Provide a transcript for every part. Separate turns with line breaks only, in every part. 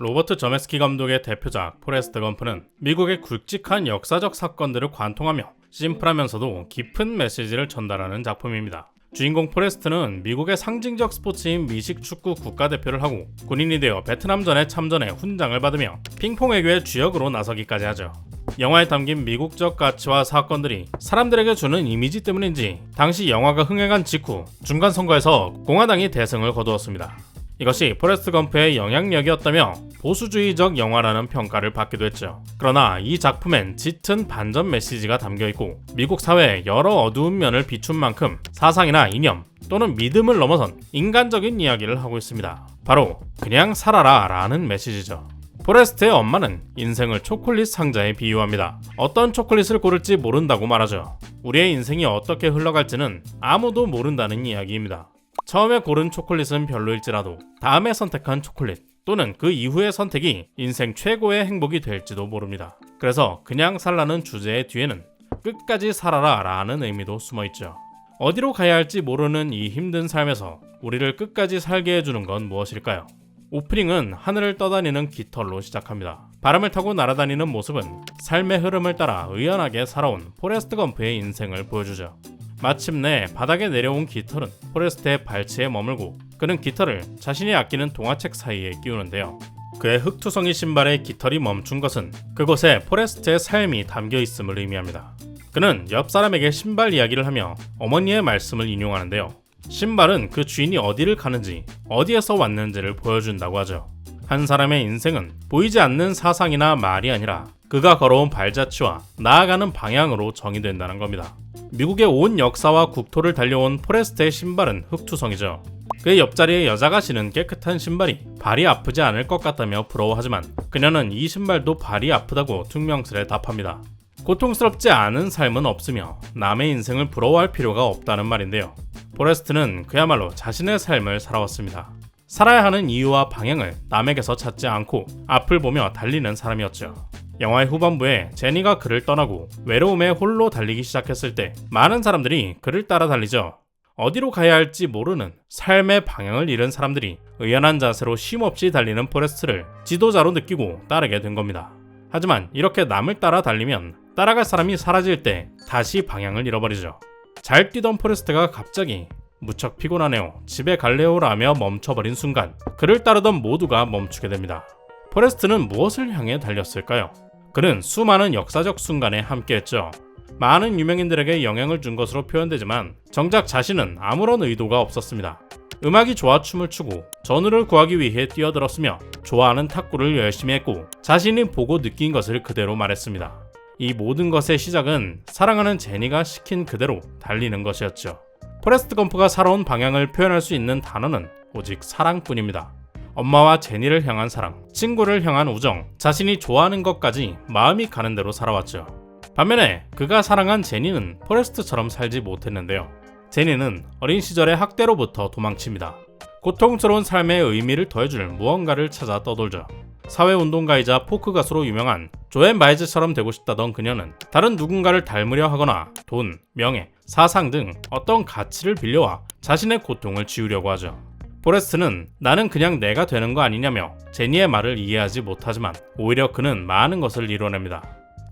로버트 저메스키 감독의 대표작 포레스트 검프는 미국의 굵직한 역사적 사건들을 관통하며 심플하면서도 깊은 메시지를 전달하는 작품입니다. 주인공 포레스트는 미국의 상징적 스포츠인 미식 축구 국가대표를 하고 군인이 되어 베트남전에 참전해 훈장을 받으며 핑퐁 외교의 주역으로 나서기까지 하죠. 영화에 담긴 미국적 가치와 사건들이 사람들에게 주는 이미지 때문인지 당시 영화가 흥행한 직후 중간 선거에서 공화당이 대승을 거두었습니다. 이것이 포레스트 검프의 영향력이었다며 보수주의적 영화라는 평가를 받기도 했죠. 그러나 이 작품엔 짙은 반전 메시지가 담겨 있고 미국 사회의 여러 어두운 면을 비춘 만큼 사상이나 이념 또는 믿음을 넘어선 인간적인 이야기를 하고 있습니다. 바로 그냥 살아라 라는 메시지죠. 포레스트의 엄마는 인생을 초콜릿 상자에 비유합니다. 어떤 초콜릿을 고를지 모른다고 말하죠. 우리의 인생이 어떻게 흘러갈지는 아무도 모른다는 이야기입니다. 처음에 고른 초콜릿은 별로일지라도 다음에 선택한 초콜릿 또는 그 이후의 선택이 인생 최고의 행복이 될지도 모릅니다. 그래서 그냥 살라는 주제의 뒤에는 끝까지 살아라 라는 의미도 숨어 있죠. 어디로 가야 할지 모르는 이 힘든 삶에서 우리를 끝까지 살게 해주는 건 무엇일까요? 오프닝은 하늘을 떠다니는 깃털로 시작합니다. 바람을 타고 날아다니는 모습은 삶의 흐름을 따라 의연하게 살아온 포레스트 검프의 인생을 보여주죠. 마침내 바닥에 내려온 깃털은 포레스트의 발치에 머물고 그는 깃털을 자신이 아끼는 동화책 사이에 끼우는데요. 그의 흑투성이 신발에 깃털이 멈춘 것은 그곳에 포레스트의 삶이 담겨 있음을 의미합니다. 그는 옆 사람에게 신발 이야기를 하며 어머니의 말씀을 인용하는데요. 신발은 그 주인이 어디를 가는지, 어디에서 왔는지를 보여준다고 하죠. 한 사람의 인생은 보이지 않는 사상이나 말이 아니라 그가 걸어온 발자취와 나아가는 방향으로 정의된다는 겁니다. 미국의 온 역사와 국토를 달려온 포레스트의 신발은 흑투성이죠. 그의 옆자리에 여자가 신은 깨끗한 신발이 발이 아프지 않을 것 같다며 부러워하지만 그녀는 이 신발도 발이 아프다고 퉁명스레 답합니다. 고통스럽지 않은 삶은 없으며 남의 인생을 부러워할 필요가 없다는 말인데요. 포레스트는 그야말로 자신의 삶을 살아왔습니다. 살아야 하는 이유와 방향을 남에게서 찾지 않고 앞을 보며 달리는 사람이었죠. 영화의 후반부에 제니가 그를 떠나고 외로움에 홀로 달리기 시작했을 때 많은 사람들이 그를 따라 달리죠. 어디로 가야 할지 모르는 삶의 방향을 잃은 사람들이 의연한 자세로 쉼없이 달리는 포레스트를 지도자로 느끼고 따르게 된 겁니다. 하지만 이렇게 남을 따라 달리면 따라갈 사람이 사라질 때 다시 방향을 잃어버리죠. 잘 뛰던 포레스트가 갑자기 무척 피곤하네요. 집에 갈래요라며 멈춰버린 순간 그를 따르던 모두가 멈추게 됩니다. 포레스트는 무엇을 향해 달렸을까요? 그는 수많은 역사적 순간에 함께했죠. 많은 유명인들에게 영향을 준 것으로 표현되지만 정작 자신은 아무런 의도가 없었습니다. 음악이 좋아 춤을 추고 전우를 구하기 위해 뛰어들었으며 좋아하는 탁구를 열심히 했고 자신이 보고 느낀 것을 그대로 말했습니다. 이 모든 것의 시작은 사랑하는 제니가 시킨 그대로 달리는 것이었죠. 포레스트 검프가 살아온 방향을 표현할 수 있는 단어는 오직 사랑뿐입니다. 엄마와 제니를 향한 사랑, 친구를 향한 우정, 자신이 좋아하는 것까지 마음이 가는 대로 살아왔죠. 반면에 그가 사랑한 제니는 포레스트처럼 살지 못했는데요. 제니는 어린 시절의 학대로부터 도망칩니다. 고통스러운 삶의 의미를 더해줄 무언가를 찾아 떠돌죠. 사회운동가이자 포크 가수로 유명한 조앤 바이즈처럼 되고 싶다던 그녀는 다른 누군가를 닮으려 하거나 돈, 명예, 사상 등 어떤 가치를 빌려와 자신의 고통을 지우려고 하죠. 포레스트는 나는 그냥 내가 되는 거 아니냐며 제니의 말을 이해하지 못하지만 오히려 그는 많은 것을 이뤄냅니다.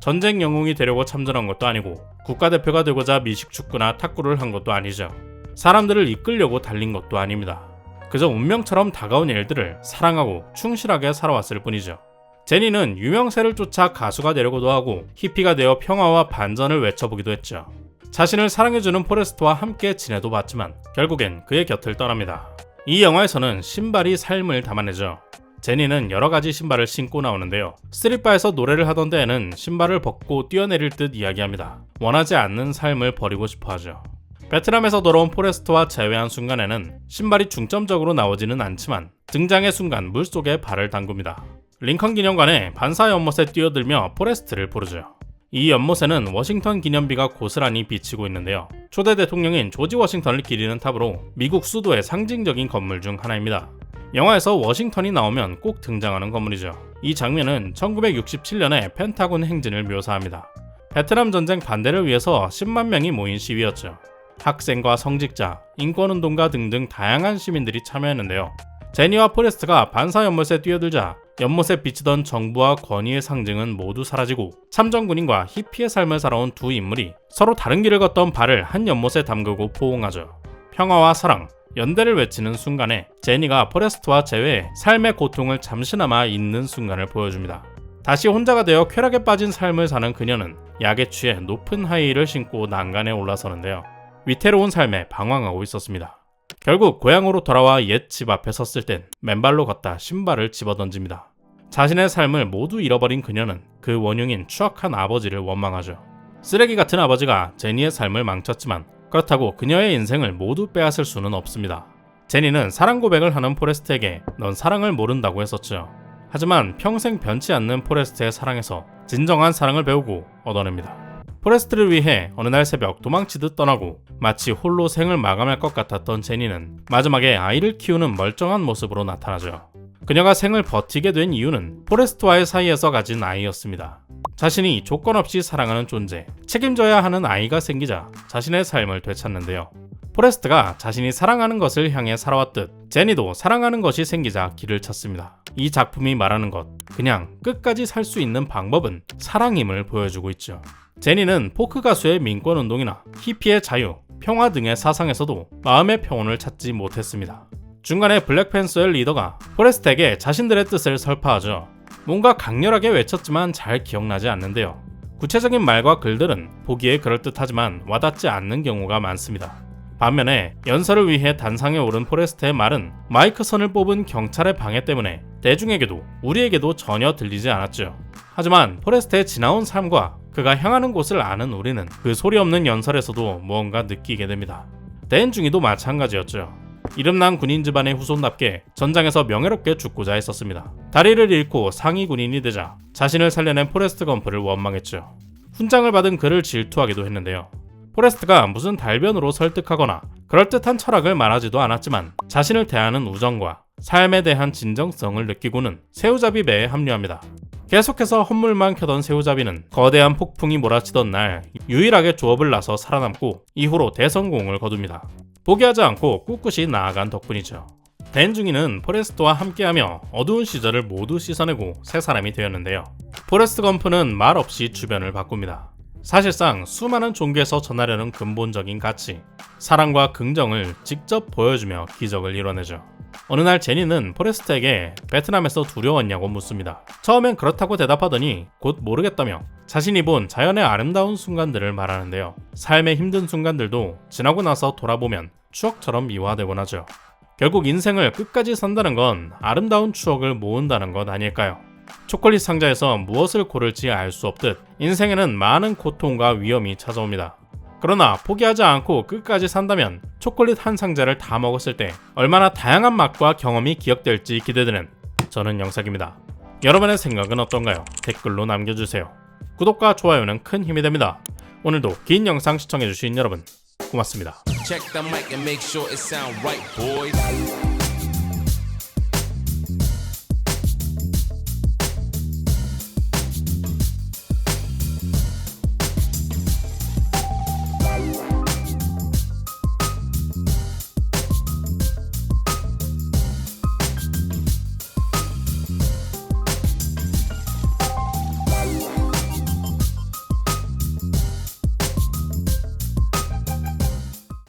전쟁 영웅이 되려고 참전한 것도 아니고 국가대표가 되고자 미식축구나 탁구를 한 것도 아니죠. 사람들을 이끌려고 달린 것도 아닙니다. 그저 운명처럼 다가온 일들을 사랑하고 충실하게 살아왔을 뿐이죠. 제니는 유명세를 쫓아 가수가 되려고도 하고 히피가 되어 평화와 반전을 외쳐보기도 했죠. 자신을 사랑해주는 포레스트와 함께 지내도 봤지만 결국엔 그의 곁을 떠납니다. 이 영화에서는 신발이 삶을 담아내죠. 제니는 여러 가지 신발을 신고 나오는데요. 스트릿바에서 노래를 하던 데에는 신발을 벗고 뛰어내릴 듯 이야기합니다. 원하지 않는 삶을 버리고 싶어 하죠. 베트남에서 돌아온 포레스트와 재회한 순간에는 신발이 중점적으로 나오지는 않지만 등장의 순간 물속에 발을 담굽니다. 링컨 기념관에 반사 연못에 뛰어들며 포레스트를 부르죠. 이 연못에는 워싱턴 기념비가 고스란히 비치고 있는데요. 초대 대통령인 조지 워싱턴을 기리는 탑으로 미국 수도의 상징적인 건물 중 하나입니다. 영화에서 워싱턴이 나오면 꼭 등장하는 건물이죠. 이 장면은 1967년의 펜타곤 행진을 묘사합니다. 베트남 전쟁 반대를 위해서 10만 명이 모인 시위였죠. 학생과 성직자, 인권운동가 등등 다양한 시민들이 참여했는데요. 제니와 포레스트가 반사 연못에 뛰어들자 연못에 비치던 정부와 권위의 상징은 모두 사라지고 참전군인과 히피의 삶을 살아온 두 인물이 서로 다른 길을 걷던 발을 한 연못에 담그고 포옹하죠. 평화와 사랑, 연대를 외치는 순간에 제니가 포레스트와 재회해 삶의 고통을 잠시나마 잊는 순간을 보여줍니다. 다시 혼자가 되어 쾌락에 빠진 삶을 사는 그녀는 약에 취해 높은 하이힐을 신고 난간에 올라서는데요. 위태로운 삶에 방황하고 있었습니다. 결국 고향으로 돌아와 옛 집 앞에 섰을 땐 맨발로 걷다 신발을 집어던집니다. 자신의 삶을 모두 잃어버린 그녀는 그 원흉인 추악한 아버지를 원망하죠. 쓰레기 같은 아버지가 제니의 삶을 망쳤지만 그렇다고 그녀의 인생을 모두 빼앗을 수는 없습니다. 제니는 사랑 고백을 하는 포레스트에게 넌 사랑을 모른다고 했었죠. 하지만 평생 변치 않는 포레스트의 사랑에서 진정한 사랑을 배우고 얻어냅니다. 포레스트를 위해 어느 날 새벽 도망치듯 떠나고 마치 홀로 생을 마감할 것 같았던 제니는 마지막에 아이를 키우는 멀쩡한 모습으로 나타나죠. 그녀가 생을 버티게 된 이유는 포레스트와의 사이에서 가진 아이였습니다. 자신이 조건 없이 사랑하는 존재, 책임져야 하는 아이가 생기자 자신의 삶을 되찾는데요. 포레스트가 자신이 사랑하는 것을 향해 살아왔듯 제니도 사랑하는 것이 생기자 길을 찾습니다. 이 작품이 말하는 것, 그냥 끝까지 살 수 있는 방법은 사랑임을 보여주고 있죠. 제니는 포크 가수의 민권 운동이나 히피의 자유, 평화 등의 사상에서도 마음의 평온을 찾지 못했습니다. 중간에 블랙팬서의 리더가 포레스트에게 자신들의 뜻을 설파하죠. 뭔가 강렬하게 외쳤지만 잘 기억나지 않는데요. 구체적인 말과 글들은 보기에 그럴듯하지만 와닿지 않는 경우가 많습니다. 반면에 연설을 위해 단상에 오른 포레스트의 말은 마이크 선을 뽑은 경찰의 방해 때문에 대중에게도 우리에게도 전혀 들리지 않았죠. 하지만 포레스트의 지나온 삶과 그가 향하는 곳을 아는 우리는 그 소리 없는 연설에서도 무언가 느끼게 됩니다. 댄중이도 마찬가지였죠. 이름난 군인 집안의 후손답게 전장에서 명예롭게 죽고자 했었습니다. 다리를 잃고 상위 군인이 되자 자신을 살려낸 포레스트 검프를 원망했죠. 훈장을 받은 그를 질투하기도 했는데요. 포레스트가 무슨 달변으로 설득하거나 그럴듯한 철학을 말하지도 않았지만 자신을 대하는 우정과 삶에 대한 진정성을 느끼고는 새우잡이 배에 합류합니다. 계속해서 헛물만 켜던 새우잡이는 거대한 폭풍이 몰아치던 날 유일하게 조업을 나서 살아남고 이후로 대성공을 거둡니다. 포기하지 않고 꿋꿋이 나아간 덕분이죠. 댄중이는 포레스트와 함께하며 어두운 시절을 모두 씻어내고 새 사람이 되었는데요. 포레스트 검프는 말 없이 주변을 바꿉니다. 사실상 수많은 종교에서 전하려는 근본적인 가치, 사랑과 긍정을 직접 보여주며 기적을 이뤄내죠. 어느 날 제니는 포레스트에게 베트남에서 두려웠냐고 묻습니다. 처음엔 그렇다고 대답하더니 곧 모르겠다며 자신이 본 자연의 아름다운 순간들을 말하는데요. 삶의 힘든 순간들도 지나고 나서 돌아보면 추억처럼 미화되곤 하죠. 결국 인생을 끝까지 산다는 건 아름다운 추억을 모은다는 것 아닐까요? 초콜릿 상자에서 무엇을 고를지 알 수 없듯 인생에는 많은 고통과 위험이 찾아옵니다. 그러나 포기하지 않고 끝까지 산다면 초콜릿 한 상자를 다 먹었을 때 얼마나 다양한 맛과 경험이 기억될지 기대되는 저는 영sak입니다. 여러분의 생각은 어떤가요? 댓글로 남겨주세요. 구독과 좋아요는 큰 힘이 됩니다. 오늘도 긴 영상 시청해주신 여러분 고맙습니다.